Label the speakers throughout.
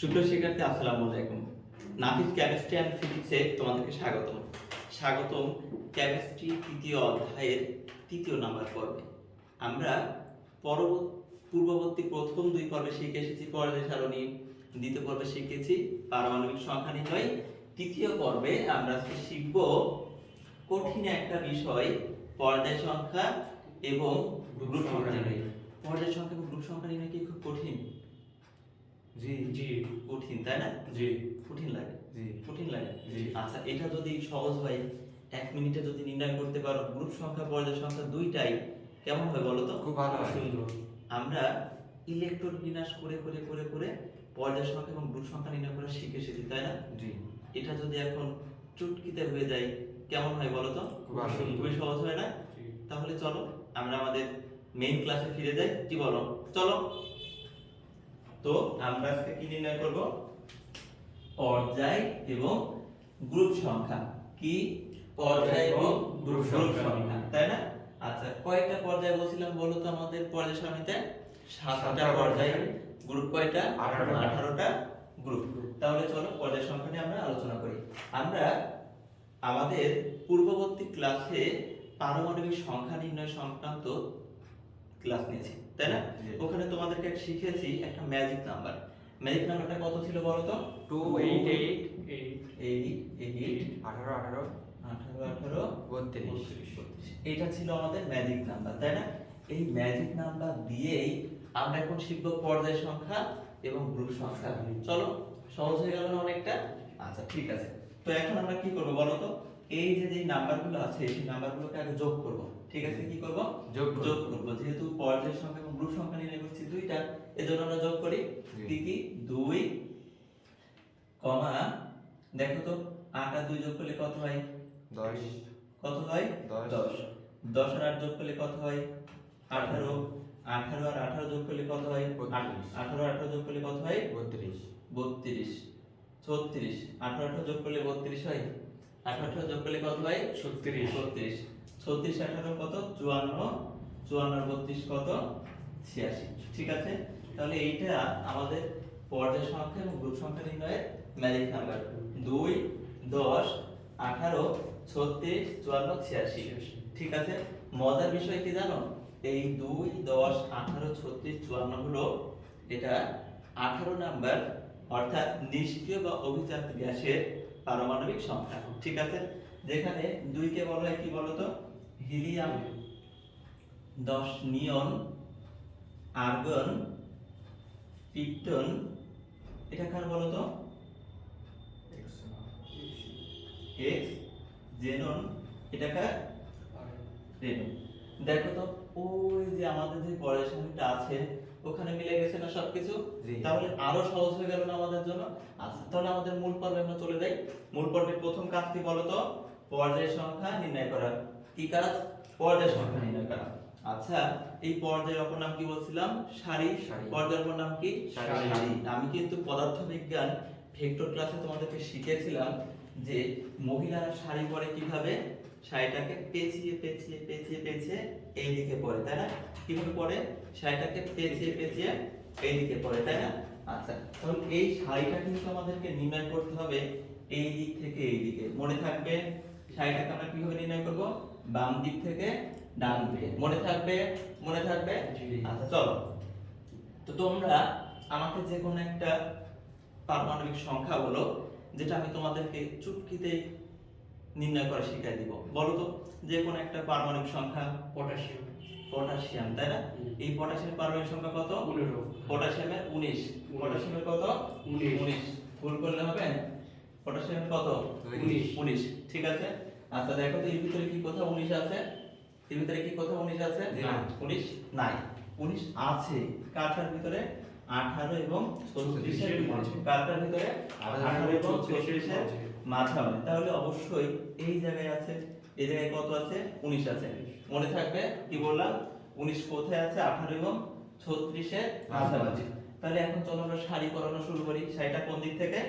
Speaker 1: সুপ্রিয় শিক্ষার্থী, আসসালামু আলাইকুম। নাফিস কেমিস্ট্রি অ্যান্ড ফিজিক্সে তোমাদেরকে স্বাগতম। স্বাগতম কেমিস্ট্রি তৃতীয় অধ্যায়ের তৃতীয় নাম্বার পর্বে। আমরা পরবর্তী, পূর্ববর্তী প্রথম দুই পর্বে শিখে এসেছি পর্যায় সারণী দ্বিতীয় পর্বে শিখেছি, পারমাণবিক সংখ্যা নির্ণয়। তৃতীয় পর্বে আমরা শিখব কঠিন একটা বিষয়, পর্যায় সংখ্যা এবং গ্রুপ সংখ্যা নির্ণয়। পর্যায় সংখ্যা এবং গ্রুপ সংখ্যা নির্ণয় কি খুব কঠিন?
Speaker 2: জি।
Speaker 1: জি কঠিন তাই না?
Speaker 2: জি।
Speaker 1: কঠিন লাগে।
Speaker 2: জি।
Speaker 1: কঠিন লাগে।
Speaker 2: জি।
Speaker 1: আচ্ছা এটা যদি সহজ হয় এক মিনিটে যদি নির্ণয় করতে পারো গ্রুপ সংখ্যা পর্যায় সংখ্যা দুইটাই কেমন হয় বলো তো?
Speaker 2: খুব ভালো
Speaker 1: সুন্দর। আমরা ইলেকট্রন বিন্যাস করে করে করে করে পর্যায় সংখ্যা এবং গ্রুপ সংখ্যা নির্ণয় করা শিখে এসেছি তাই না?
Speaker 2: জি।
Speaker 1: এটা যদি এখন চুটকিতে হয়ে যায় কেমন হয় বলো তো? খুবই সহজ হয় না? তাহলে চলো আমরা আমাদের মেইন ক্লাসে ফিরে যাই। কি বলো? চলো। তো আমরা আজকে কি নির্ণয় করব? পর্যায় এবং গ্রুপ সংখ্যা। কি? পর্যায় এবং গ্রুপ সংখ্যা। তাই না? আচ্ছা কয়টা পর্যায় বলছিলাম বলো তো আমাদের পর্যায় সারণীতে? সাতটা পর্যায়। গ্রুপ কয়টা।
Speaker 2: আঠারোটা
Speaker 1: গ্রুপ। তাহলে চলো পর্যায় সংখ্যা নিয়ে আমরা আলোচনা করি। আমরা আমাদের পূর্ববর্তী ক্লাসে পারমাণবিক সংখ্যা নির্ণয় সংক্রান্ত ক্লাস নিয়েছি। তাই না? ওখানে তোমাদেরকে শিখেছি একটা ম্যাজিক নাম্বার ম্যাজিক নাম্বারটা কত ছিল বলো তো
Speaker 2: two eight eight
Speaker 1: eight eight
Speaker 2: আঠারো আঠারো।
Speaker 1: আঠারো আঠারো
Speaker 2: বত্রিশ।
Speaker 1: এটা ছিল আমাদের ম্যাজিক নাম্বার তাই না? এই ম্যাজিক নাম্বার দিয়েই আমরা এখন শিখব পর্যায় সংখ্যা এবং গ্রুপ সংখ্যা। চলো সহজ হয়ে গেল না অনেকটা? আচ্ছা ঠিক আছে। তো এখন আমরা কি করব বলো তো এই যে যে নাম্বারগুলো আছে সেই নাম্বারগুলোকে আগে যোগ করব। ঠিক আছে কি করব?
Speaker 2: যোগ
Speaker 1: যোগ করব। যেহেতু পর্যায় সংখ্যা এবং গ্রুপ সংখ্যা নির্ণয় করছি দুইটা এজন্য আমরা যোগ করি। কি কি? দুই কমা দেখো তো আট আর দুই যোগ করলে কত হয়?
Speaker 2: দশ।
Speaker 1: কত হয়?
Speaker 2: দশ।
Speaker 1: দশ। আর আট যোগ করলে কত হয়? আঠারো। আঠারো আর আঠারো যোগ করলে কত হয়। আঠারো আঠারো যোগ করলে কত হয়?
Speaker 2: বত্রিশ।
Speaker 1: বত্রিশ। ছত্রিশ। আঠারো আঠারো যোগ করলে বত্রিশ হয়? আঠারো যোগ করলে কত হয়
Speaker 2: ছত্রিশ।
Speaker 1: ছত্রিশ। ছত্রিশ আঠারো কত? চুয়ান্ন। চুয়ান্ন বত্রিশ কত? ছিয়াশি। ঠিক আছে? তাহলে এইটা আমাদের পর্যায় সংখ্যা এবং গ্রুপ সংখ্যা নির্ণয়ের ম্যাজিক নাম্বার দুই দশ আঠারো ছত্রিশ চুয়ান্ন ছিয়াশি। ঠিক আছে? মজার বিষয় কি জানো? এই দুই দশ আঠারো ছত্রিশ চুয়ান্ন হলো এটা আঠারো নাম্বার অর্থাৎ নিষ্ক্রিয় বা অভিজাত গ্যাসের পারমাণবিক সংখ্যা। ঠিক আছে? যেখানে দুইকে বলা হয় কি বলতো হিলিয়াম। দশ নিয়ন আর্গন পিপ্টন। এটা কার বলতো এক্স জেনন এটা কার? দেখো তো ওই যে আমাদের যে সময়টা আছে ওখানে মিলে গেছে না সবকিছু? তাহলে আরও সহজ হয়ে গেল না আমাদের জন্য? আচ্ছা তাহলে আমাদের মূল পর্বে আমরা চলে যাই। মূল পর্বের প্রথম কাজ কি বলতো? পর্যায় সংখ্যা নির্ণয় করা। কি কাজ? পর্যায় সংখ্যা নির্ণয় করা। আচ্ছা এই পর্যায়ের অপর নাম কি বলছিলাম? সারি।
Speaker 2: সারি।
Speaker 1: পর্যায়ের অপর নাম কি?
Speaker 2: সারি।
Speaker 1: সারি। আমি কিন্তু পদার্থবিজ্ঞান ভেক্টর ক্লাসে তোমাদেরকে শিখিয়েছিলাম যে মহিলারা শাড়ি পরে কীভাবে শাড়িটাকে পেঁচিয়ে পেঁচিয়ে পেঁচিয়ে পেঁচিয়ে এই দিকে পরে তাই না? কীভাবে পরে? শাড়িটাকে পেঁচিয়ে পেঁচিয়ে এই দিকে পরে তাই না? আচ্ছা তাহলে এই শাড়িটা কিন্তু আমাদেরকে নির্ণয় করতে হবে এই দিক থেকে এই দিকে। মনে থাকবে শাড়িটাকে আমরা কীভাবে নির্ণয় করব? বাম দিক থেকে ডান দিকে। মনে থাকবে? মনে থাকবে। আচ্ছা চলো। তো তোমরা আমাকে যে কোনো একটা পারমাণবিক সংখ্যা হলো যেটা আমি তোমাদেরকে চুটকিতে নির্ণয় করা শিখাই দিব। বলো তো যে কোনো একটা পারমাণবিক সংখ্যা
Speaker 3: পটাশিয়াম।
Speaker 1: পটাশিয়াম তাই না? এই পটাশিয়ামের পারমাণবিক সংখ্যা কত?
Speaker 3: পনেরো।
Speaker 1: পটাশিয়ামের উনিশ। পটাশিয়ামের কত?
Speaker 3: উনিশ।
Speaker 1: উনিশ। ফুল করলে হবে? পটাশিয়ামের কত?
Speaker 2: উনিশ।
Speaker 1: উনিশ। ঠিক আছে? আচ্ছা দেখো তো এর ভিতরে কি কোথাও উনিশ আছে? এর ভিতরে কি কোথাও উনিশ আছে?
Speaker 2: না।
Speaker 1: উনিশ? নাই। উনিশ আছে। কারটার ভিতরে? আঠারো এবং ছত্রিশের। কারটার ভিতরে
Speaker 2: আঠারো
Speaker 1: এবং
Speaker 3: ছত্রিশের
Speaker 1: ছত্রিশের
Speaker 3: মাঝে।
Speaker 1: মাঝামাঝি। তাহলে অবশ্যই এই জায়গায় আছে। এই জায়গায় কত আছে? উনিশ আছে। মনে থাকবে কি বললাম? উনিশ কোথায় আছে? আঠারো এবং ছত্রিশের মাঝামাঝি। তাহলে এখন চলো আমরা শাড়ি পরানো শুরু করি। শাড়িটা কোন দিক থেকে?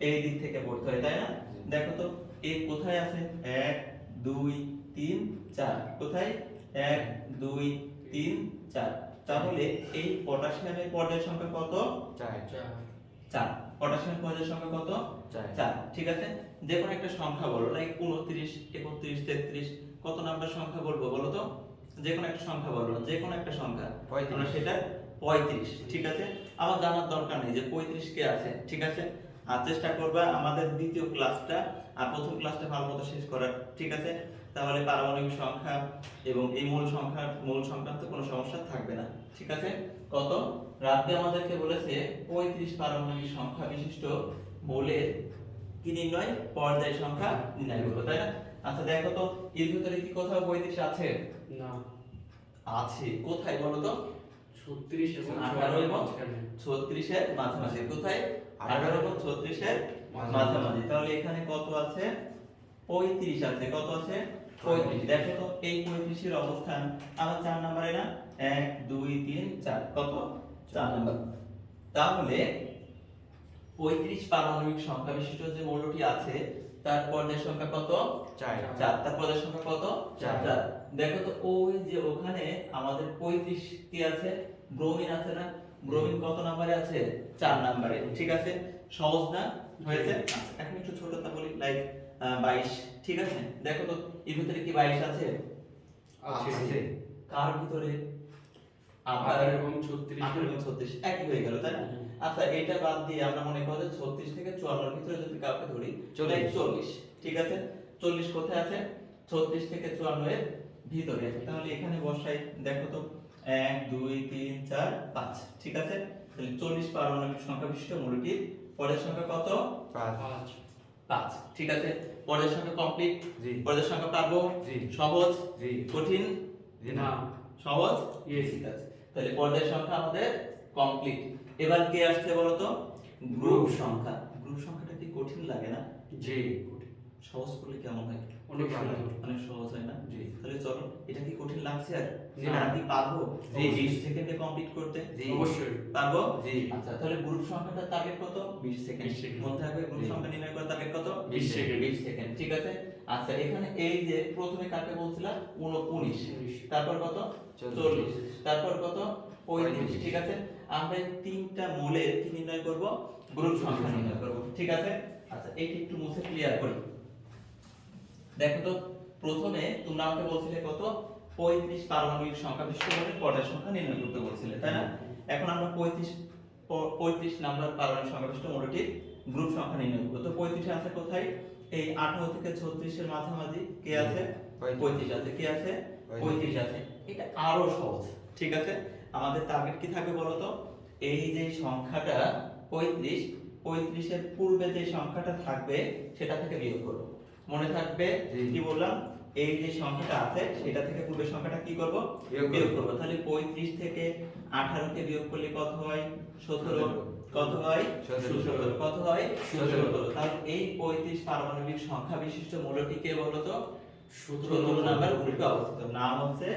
Speaker 1: এই দিক থেকে পড়তে হয় তাই না? দেখো তো এ কোথায় আছে? এক দুই তিন চার। কোথায়? এক দুই তিন চার। তাহলে এই পটাশিয়ামের পর্যায় সংখ্যা কত?
Speaker 2: চার।
Speaker 3: চার।
Speaker 1: চার। পটাশিয়াম পর্যায়ের সংখ্যা কত?
Speaker 2: চার।
Speaker 1: চার। ঠিক আছে? যে কোনো একটা সংখ্যা বলো লাইক উনত্রিশ একত্রিশ তেত্রিশ কত নাম্বার সংখ্যা বলব বলো তো? যে কোনো একটা সংখ্যা বলো যে কোনো একটা সংখ্যা। আমরা সেটা পঁয়ত্রিশ ঠিক আছে? আমার জানার দরকার নেই যে পঁয়ত্রিশ কে আছে ঠিক আছে? আর চেষ্টা করবা আমাদের দ্বিতীয় ক্লাসটা আর প্রথম ক্লাসটা ভালো মতো শেষ করার ঠিক আছে? তাহলে পারমাণবিক সংখ্যা এবং এই মূল সংখ্যা মূল সংক্রান্ত কোনো সমস্যা থাকবে না ঠিক আছে? কত রাতে আমাদেরকে বলেছে পঁয়ত্রিশ পারমাণবিক সংখ্যা বিশিষ্ট মৌলের কি নির্ণয়? পর্যায় সংখ্যা নির্ণয় করব তাই না? আচ্ছা দেখো তো এর ভিতরে কি কোথাও পঁয়ত্রিশ আছে?
Speaker 3: না।
Speaker 1: আছে। কোথায় বলো তো?
Speaker 3: ছত্রিশ এবং
Speaker 1: আঠারো এবং। ছত্রিশের মাঝামাঝি। কোথায়?
Speaker 2: আঠারো
Speaker 1: এবং ছত্রিশের মাঝামাঝি। তাহলে এখানে কত আছে? পঁয়ত্রিশ আছে। কত আছে? পঁয়ত্রিশ। দেখো তো এই পঁয়ত্রিশের অবস্থান আমার চার নাম্বারে না? এক দুই তিন চার। কত? চার নাম্বার। তাহলে পঁয়ত্রিশ পারমাণবিক সংখ্যা বিশিষ্ট যে মৌলটি আছে তার পর্যায় সংখ্যা কত?
Speaker 2: চার।
Speaker 1: চার। তার পদের সংখ্যা কত?
Speaker 2: চার।
Speaker 1: চার। দেখো তো ওই যে ওখানে আমাদের পঁয়ত্রিশ কি আছে ব্রোমিন আছে না? ব্রোমিন কত নাম্বারে আছে? চার নাম্বারে। ঠিক আছে? সহজ না? হয়েছে? আচ্ছা, এখন একটু ছোটটা বলি লাইক বাইশ ঠিক আছে? দেখো তো এর ভিতরে কি বাইশ আছে?
Speaker 3: আছে।
Speaker 2: আছে।
Speaker 1: কার ভিতরে? আপনার
Speaker 3: এবং ছত্রিশ।
Speaker 1: আঠারো এবং ছত্রিশ একই হয়ে গেল তাই না? আচ্ছা এটা বাদ দিয়ে আমরা মনে করি ছত্রিশ থেকে চুয়ান্নর ভিতরে যদি কাউকে ধরি
Speaker 2: চল্লিশ।
Speaker 1: চল্লিশ ঠিক আছে? চল্লিশ কোথায় আছে? ছত্রিশ থেকে চুয়ান্ন এর ভিতরে আছে। তাহলে এখানে বসাই দেখো তো এক দুই তিন চার পাঁচ ঠিক আছে? তাহলে চল্লিশ পারমাণবিক সংখ্যা বিশিষ্ট মূলটির পরের সংখ্যা কত?
Speaker 2: পাঁচ।
Speaker 3: পাঁচ।
Speaker 1: ঠিক আছে? পরের সংখ্যা কমপ্লিট
Speaker 2: জি।
Speaker 1: পরের সংখ্যা পাবো
Speaker 2: জি।
Speaker 1: সহজ?
Speaker 2: জি।
Speaker 1: কঠিন?
Speaker 2: জি
Speaker 3: না।
Speaker 1: সহজ?
Speaker 3: ইয়েস
Speaker 1: ঠিক আছে। তাহলে পর্যায় সংখ্যা আমাদের কমপ্লিট এবার কে আসছে তো গ্রুপ সংখ্যা। গ্রুপ সংখ্যাটা কি কঠিন লাগে না?
Speaker 2: জি।
Speaker 1: সহজ করলে কেমন হয়?
Speaker 3: অনেক
Speaker 1: অনেক সহজ হয় না?
Speaker 2: জি।
Speaker 1: তাহলে চলো এটা কি কঠিন লাগছে আর? না। কি পারব?
Speaker 2: জি।
Speaker 1: জি। 20 সেকেন্ডে কমপ্লিট করতে?
Speaker 2: জি।
Speaker 3: অবশ্যই।
Speaker 1: পারব?
Speaker 2: জি।
Speaker 1: আচ্ছা তাহলে গ্রুপ সংখ্যাটা টার্গেট কত? 20 সেকেন্ড।
Speaker 3: 20 সেকেন্ড।
Speaker 1: মনে থাকবে গ্রুপ সংখ্যা নির্ণয় করার টার্গেট কত?
Speaker 3: 20 সেকেন্ড।
Speaker 1: 20 সেকেন্ড। ঠিক আছে? আচ্ছা এখানে এই যে প্রথমে কাকে বলছিলাম? 19
Speaker 3: উনিশ।
Speaker 1: তারপর কত?
Speaker 2: চল্লিশ।
Speaker 1: চল্লিশ। তারপর কত? পঁয়ত্রিশ।
Speaker 2: পঁয়ত্রিশ।
Speaker 1: ঠিক আছে? আমরা তিনটা মূলের কি নির্ণয় করব? গ্রুপ সংখ্যা নির্ণয় করব। ঠিক আছে? আচ্ছা এইটা একটু মুছে ক্লিয়ার করি। দেখো তো প্রথমে তোমরা আমাকে বলছিলে কত? পঁয়ত্রিশ পারমাণবিক সংখ্যা বিশিষ্ট পর্যায় সংখ্যা নির্ণয় করতে বলছিলে তাই না? এখন আমরা পঁয়ত্রিশ পঁয়ত্রিশ নাম্বার পারমাণবিক সংখ্যা বিশিষ্ট মৌলটির গ্রুপ সংখ্যা নির্ণয় করব। তো পঁয়ত্রিশ আছে কোথায়? এই আঠারো থেকে ছত্রিশের মাঝামাঝি কে আছে?
Speaker 2: পঁয়ত্রিশ।
Speaker 1: আছে। কে আছে।
Speaker 2: পঁয়ত্রিশ।
Speaker 1: আছে। এটা আরও সহজ ঠিক আছে? আমাদের টার্গেট কি থাকবে বলতো এই যে সংখ্যাটা পঁয়ত্রিশ পঁয়ত্রিশের পূর্বে যে সংখ্যাটা থাকবে সেটা থেকে বিয়োগ করব। মনে থাকবে কি বললাম? এই যে সংখ্যাটা আছে সেটা থেকে পূর্বের সংখ্যাটা কি করব?
Speaker 2: বিয়োগ করব।
Speaker 1: তাহলে পঁয়ত্রিশ থেকে আঠারোকে বিয়োগ করলে কত হয়? সতেরো।
Speaker 2: সতেরো।
Speaker 1: কত হয়?
Speaker 2: সতেরো।
Speaker 1: সতেরো কত হয়?
Speaker 2: সতেরো।
Speaker 1: সতেরো তাহলে এই পঁয়ত্রিশ পারমাণবিক সংখ্যা বিশিষ্ট মৌলটি কে বলতো
Speaker 3: সতেরো
Speaker 1: সতেরো নাম্বার। উল্টো অবস্থিত। নাম হচ্ছে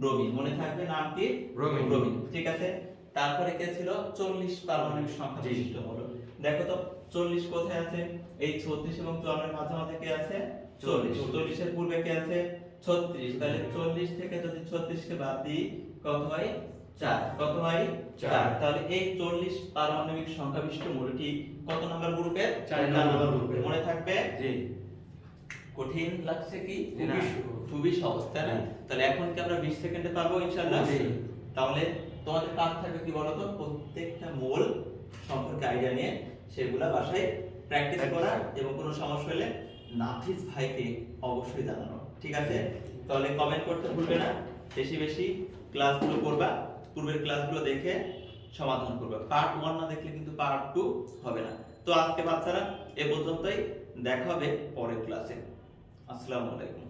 Speaker 1: ব্রোমিন। মনে থাকবে নাম কি?
Speaker 2: ব্রোমিন।
Speaker 1: ব্রোমিন। ঠিক আছে? তারপরে কে ছিল? চল্লিশ পারমাণবিক সংখ্যা বিশিষ্ট মৌল। দেখো তো চল্লিশ কোথায় আছে? এই ছত্রিশ এবং চুয়ান্নের মাঝামাঝি কে আছে? চল্লিশ।
Speaker 2: চল্লিশ।
Speaker 1: চল্লিশের পূর্বে কে আছে? ছত্রিশ। তাহলে চল্লিশ থেকে যদি ছত্রিশ কে বাদ দিই কত হয়? চার। কত হয়?
Speaker 3: চার।
Speaker 1: তাহলে এই চল্লিশ পারমাণবিক সংখ্যা বিশিষ্ট মৌলটি কত নাম্বার গ্রুপের?
Speaker 3: চার
Speaker 1: নাম্বার গ্রুপের। মনে থাকবে?
Speaker 2: জি।
Speaker 1: কঠিন লাগছে কি? খুবই সহজ তাই না? তাহলে এখন কি আমরা 20 সেকেন্ডে পারব ইনশাআল্লাহ?
Speaker 2: জি।
Speaker 1: তাহলে তোমাদের কাজ থাকবে কি বলতো? প্রত্যেকটা মোল সম্পর্কে আইডিয়া নিয়ে। সেগুলা বাসায় প্র্যাকটিস
Speaker 2: করা।
Speaker 1: এবং কোনো সমস্যা হলে নাফিস ভাইকে অবশ্যই জানানো ঠিক আছে? তাহলে কমেন্ট করতে ভুলবে না বেশি বেশি ক্লাসগুলো করবা পূর্বের ক্লাসগুলো দেখে সমাধান করবা। পার্ট ওয়ান না দেখলে কিন্তু পার্ট টু হবে না। তো আজকে বাচ্চারা এ পর্যন্তই দেখা হবে পরের ক্লাসে আসসালামু আলাইকুম।